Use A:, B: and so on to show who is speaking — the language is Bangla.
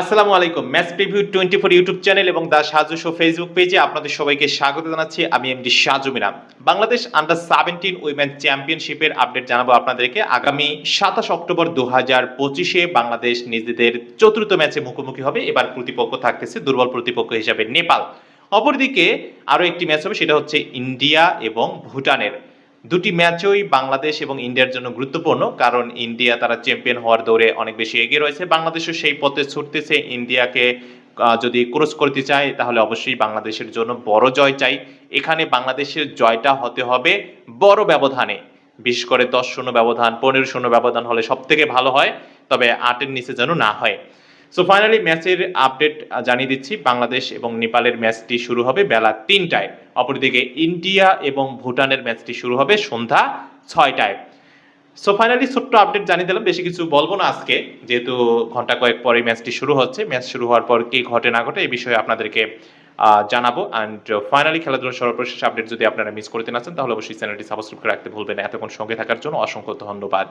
A: আসসালামু আলাইকুম। Match preview twenty four YouTube channel এবং দা সাজু শো ফেসবুক পেজে আপনাদের সবাইকে স্বাগত জানাচ্ছি। আমি MD Saju Mina Bangladesh under seventeen women চ্যাম্পিয়নশিপের আপডেট জানাব আপনাদেরকে। আগামী সাতাশ অক্টোবর দু হাজার পঁচিশে বাংলাদেশ নিজেদের চতুর্থ ম্যাচে মুখোমুখি হবে। এবার প্রতিপক্ষ থাকতেছে দুর্বল প্রতিপক্ষ হিসাবে নেপাল। অপরদিকে আরও একটি ম্যাচ হবে, সেটা হচ্ছে ইন্ডিয়া এবং ভুটানের। দুটি ম্যাচই বাংলাদেশ এবং ইন্ডিয়ার জন্য গুরুত্বপূর্ণ, কারণ ইন্ডিয়া তারা চ্যাম্পিয়ন হওয়ার দৌড়ে অনেক বেশি এগিয়ে রয়েছে। বাংলাদেশও সেই পথে ছুটতেছে। ইন্ডিয়াকে যদি ক্রস করতে চায়, তাহলে অবশ্যই বাংলাদেশের জন্য বড় জয় চাই। এখানে বাংলাদেশের জয়টা হতে হবে বড় ব্যবধানে। বিশেষ করে দশ শূন্য ব্যবধান, পনেরো শূন্য ব্যবধান হলে সব থেকে ভালো হয়, তবে আটের নিচে যেন না হয়। সো ফাইনালি ম্যাচের আপডেট জানিয়ে দিচ্ছি। বাংলাদেশ এবং নেপালের ম্যাচটি শুরু হবে বেলা তিনটায়। অপরদিকে ইন্ডিয়া এবং ভুটানের ম্যাচটি শুরু হবে সন্ধ্যা ছয়টায়। সো ফাইনালি ছোট্ট আপডেট জানিয়ে দিলাম। বেশি কিছু বলব না আজকে। যেহেতু ঘণ্টা কয়েক পরে ম্যাচটি শুরু হচ্ছে। ম্যাচ শুরু হওয়ার পর কি ঘটে না ঘটে এই বিষয়ে আপনাদেরকে জানাব। অ্যান্ড ফাইনালি খেলাধুলার সর্বশেষ আপডেট যদি আপনারা মিস করতে না চান, তাহলে অবশ্যই চ্যানেলটি সাবস্ক্রাইব করে রাখতে ভুলবেন এতক্ষণ সঙ্গে থাকার জন্য অসংখ্য ধন্যবাদ।